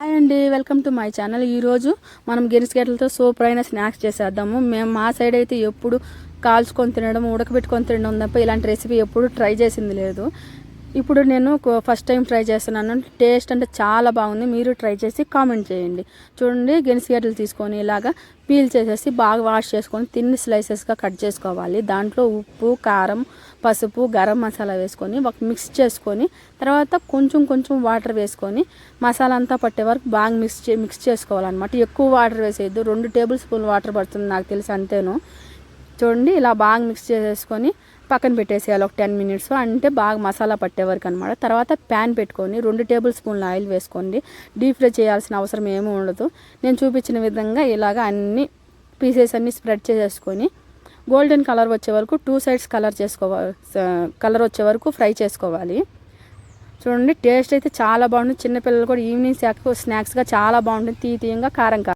Hi అండి welcome to my channel ఈరోజు మనం గెరిసిగడ్డలతో సూపర్ అయిన స్నాక్స్ చేసేద్దాము. మేము మా సైడ్ అయితే ఎప్పుడు కాల్చుకొని తినడం ఉడకబెట్టుకొని తినడం తప్ప ఇలాంటి రెసిపీ ఎప్పుడు ట్రై చేసింది లేదు. ఇప్పుడు నేను ఫస్ట్ టైం ట్రై చేస్తున్నాను. టేస్ట్ అంటే చాలా బాగుంది. మీరు ట్రై చేసి కామెంట్ చేయండి. చూడండి గెనిసిగడ్డలు తీసుకొని ఇలాగా పీల్ చేసేసి బాగా వాష్ చేసుకొని తిన్ని స్లైసెస్గా కట్ చేసుకోవాలి. దాంట్లో ఉప్పు కారం పసుపు గరం మసాలా వేసుకొని ఒక మిక్స్ చేసుకొని తర్వాత కొంచెం కొంచెం వాటర్ వేసుకొని మసాలా అంతా పట్టే వరకు బాగా మిక్స్ చే మిక్స్ చేసుకోవాలన్నమాట. ఎక్కువ వాటర్ వేసేయద్దు. రెండు టేబుల్ స్పూన్ వాటర్ పడుతుంది నాకు తెలిసి అంతేను. చూడండి ఇలా బాగా మిక్స్ చేసేసుకొని పక్కన పెట్టేసేయాలి ఒక టెన్ మినిట్స్ అంటే బాగా మసాలా పట్టే వరకు అనమాట తర్వాత ప్యాన్ పెట్టుకొని రెండు టేబుల్ స్పూన్ల ఆయిల్ వేసుకోండి. డీప్ ఫ్రై చేయాల్సిన అవసరం ఏమీ ఉండదు. నేను చూపించిన విధంగా ఇలాగ అన్ని పీసెస్ అన్ని స్ప్రెడ్ చేసేసుకొని గోల్డెన్ కలర్ వచ్చే వరకు టూ సైడ్స్ కలర్ చేసుకోవాలి కలర్ వచ్చే వరకు ఫ్రై చేసుకోవాలి. చూడండి టేస్ట్ అయితే చాలా బాగుంటుంది. చిన్నపిల్లలు కూడా ఈవినింగ్ స్నాక్స్గా చాలా బాగుంటుంది. తీయంగా కారం కారం.